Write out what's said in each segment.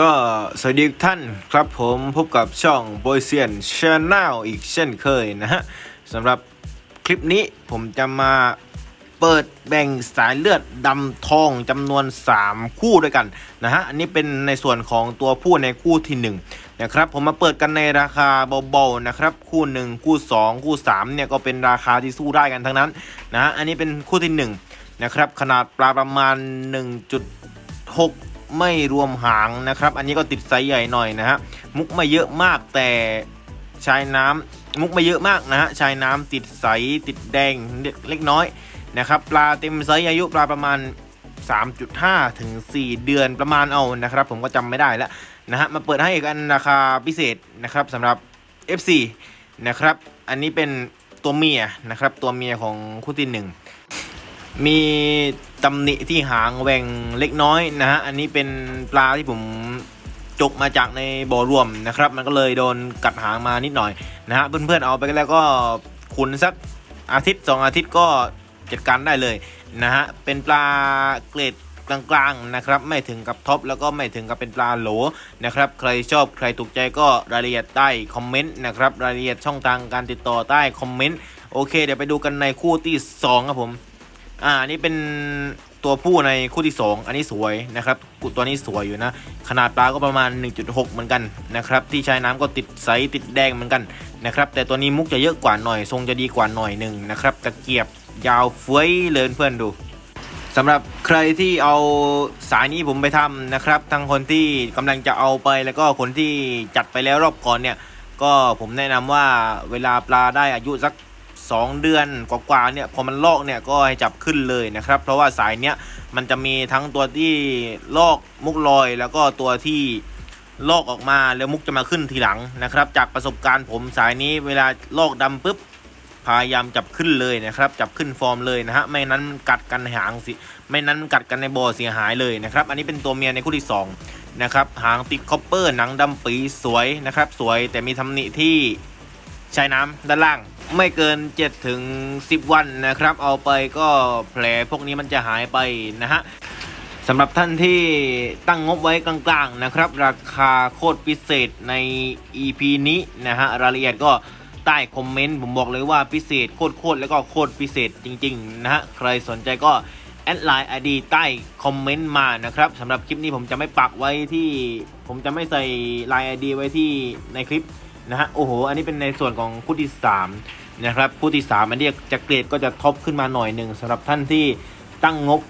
ก็สวัสดีทุกท่านครับผมพบกับช่องโบยเซียนชาแนลอีกเช่นเคยนะฮะสำหรับคลิปนี้ผมจะมาเปิดแบ่งสายเลือดดำทองจำนวน 3 คู่ด้วยกันนะฮะอันนี้เป็นในส่วนของตัวผู้ในคู่ที่ 1 นะครับ ผมมาเปิดกันในราคาเบาๆนะครับ คู่ 1 คู่ 2 คู่ 3 เนี่ยก็เป็นราคาที่สู้ได้กันทั้งนั้นนะฮะอันนี้เป็นคู่ที่ 1 นะครับ ขนาดปลาประมาณ 1.6 ไม่รวมหางนะครับ อันนี้ก็ติดไซส์ใหญ่หน่อยนะฮะมุกไม่เยอะมากแต่ชายน้ำมุกไม่เยอะมากนะฮะชายน้ำติดใสติดแดงเล็กน้อยนะครับ ปลาเต็มไซส์อายุปลาประมาณ 3.5 ถึง 4 เดือนประมาณเอานะครับ ผมก็จำไม่ได้แล้วนะฮะมาเปิดให้อีกอันราคาพิเศษนะครับสำหรับ FC นะครับ อันนี้เป็นตัวเมียนะครับ ตัวเมียของคู่ที่หนึ่ง มีตำหนิที่หางแหว่งเล็กน้อยนะฮะ อันนี้เป็นปลาที่ผมจกมาจากในบ่อรวมนะครับ มันก็เลยโดนกัดหางมานิดหน่อยนะฮะ เพื่อนๆเอาไปแล้วก็ขุนสักอาทิตย์ 2 อาทิตย์ก็จัดการได้เลยนะฮะ เป็นปลาเกรดกลางๆนะครับ ไม่ถึงกับท็อปแล้วก็ไม่ถึงกับเป็นปลาโหลนะครับ ใครชอบใครถูกใจก็รายละเอียดใต้คอมเมนต์นะครับ รายละเอียดช่องทางการติดต่อใต้คอมเมนต์ โอเค เดี๋ยวไปดูกันในคู่ที่สองครับผม อ่านนี้เป็นตัวผู้ในคู่ที่ 2 อันนี้สวยนะครับกุตัวนี้สวยอยู่นะ ขนาดปลาก็ประมาณ 1.6 เหมือนกันนะครับ ที่ใช้น้ำก็ติดใสติดแดงเหมือนกันนะครับ แต่ตัวนี้มุกจะเยอะกว่าหน่อย ทรงจะดีกว่าหน่อยหนึ่งนะครับตะเกียบยาวเฟ้ยเลยเพื่อนดูสำหรับใครที่เอาสายนี้ผมไปทำนะครับ ทั้งคนที่กำลังจะเอาไปแล้วก็คนที่จัดไปแล้วรอบก่อนเนี่ย ก็ผมแนะนำว่าเวลาปลาได้อายุสัก 2 เดือนกว่าๆเนี่ยพอมันลอกเนี่ยก็ให้จับขึ้นเลยนะครับ เพราะว่าสายเนี้ยมันจะมีทั้งตัวที่ลอกมุกลอย แล้วก็ตัวที่ลอกออกมาแล้วมุกจะมาขึ้นทีหลังนะครับ จากประสบการณ์ผมสายนี้เวลาลอกดำปุ๊บพยายามจับขึ้นเลยนะครับ จับขึ้นฟอร์มเลยนะฮะไม่นั้นกัดกันหางสิไม่นั้นกัดกันในบ่อเสียหายเลยนะครับ อันนี้เป็นตัวเมียในคู่ที่สองนะครับหางติดคอปเปอร์หนังดำปีสวยนะครับ สวยแต่มีทำหนิที่ใช้น้ำด้านล่าง ไม่เกิน 7 ถึง 10 วันนะครับ เอาไปก็แผลพวกนี้มันจะหายไปนะฮะสำหรับท่านที่ตั้งงบไว้กลางๆนะครับ ราคาโคตรพิเศษใน EP นี้นะฮะรายละเอียดก็ใต้คอมเมนต์ผมบอกเลยว่าพิเศษโคตรๆแล้วก็โคตรพิเศษจริงๆนะฮะใครสนใจก็แอดไลน์ไอดีใต้คอมเมนต์มานะครับสำหรับคลิปนี้ผมจะไม่ปักไว้ที่ ผมจะไม่ใส่ไลน์ไอดีไว้ที่ในคลิป นะฮะโอ้โหอันนี้เป็นในส่วนของคู่ที่3นะครับคู่ที่3อันนี้จะเกรดก็จะท็อปขึ้นมาหน่อยหนึ่งสำหรับท่านที่ตั้งงบ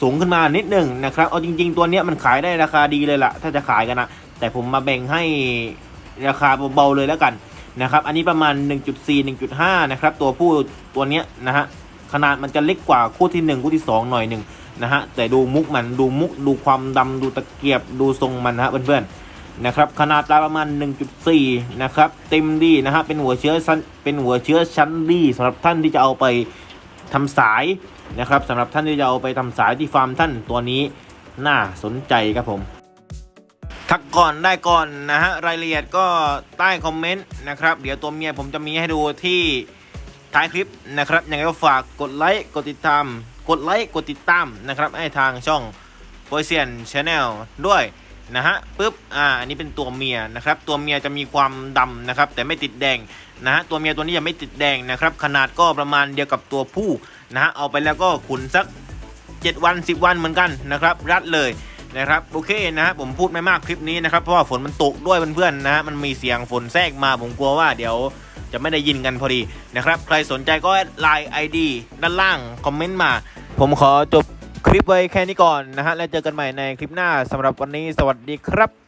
สูงขึ้นมานิดหนึ่งนะครับเอาจริง ๆ ตัวเนี้ยมันขายได้ราคาดีเลยล่ะถ้าจะขายกันนะแต่ผมมาแบ่งให้ราคาเบาๆเลยแล้วกันนะครับอันนี้ประมาณ 1.4 1.5 นะครับตัวผู้ตัวเนี้ยนะฮะขนาดมันจะเล็กกว่าคู่ที่ 1 คู่ที่ 2 หน่อยหนึ่งนะฮะแต่ดูมุกมันดูมุกดูความดำดูตะเกียบดูทรงมันนะฮะเพื่อนๆ นะครับขนาดปลาประมาณ 1.4 นะครับเต็มดีนะฮะเป็นหัวเชื้อชั้นเป็นหัวเชื้อชั้นดีสำหรับท่านที่จะเอาไปทำสายนะครับสำหรับท่านที่จะเอาไปทำสายที่ฟาร์มท่านตัวนี้น่าสนใจครับผม ทักก่อนได้ก่อนนะฮะรายละเอียดก็ใต้คอมเมนต์นะครับเดี๋ยวตัวเมียผมจะมีให้ดูที่ท้ายคลิปนะครับยังไงก็ฝากกดไลค์กดติดตาม กดไลค์กดติดตามนะครับให้ทางช่องโปรเซียนชาแนลด้วย นะฮะปุ๊บอ่าอันนี้เป็นตัวเมียนะครับ ตัวเมียจะมีความดำนะครับ แต่ไม่ติดแดงนะฮะตัวเมียตัวนี้ยังไม่ติดแดงนะครับ ขนาดก็ประมาณเดียวกับตัวผู้นะฮะเอาไปแล้วก็ขุนสัก 7 วัน 10 วันเหมือนกันนะครับ รัดเลยนะครับโอเคนะฮะผมพูดไม่มากคลิปนี้นะครับเพราะว่าฝนมันตกด้วยเพื่อนๆนะฮะมันมีเสียงฝนแทรกมาผมกลัวว่าเดี๋ยวจะไม่ได้ยินกันพอดีนะครับ ใครสนใจก็ไลน์ไอดีด้านล่าง คอมเมนต์มา ผมขอจบ คลิปไว้แค่นี้ก่อนนะฮะ แล้วเจอกันใหม่ในคลิปหน้าสำหรับวันนี้สวัสดีครับ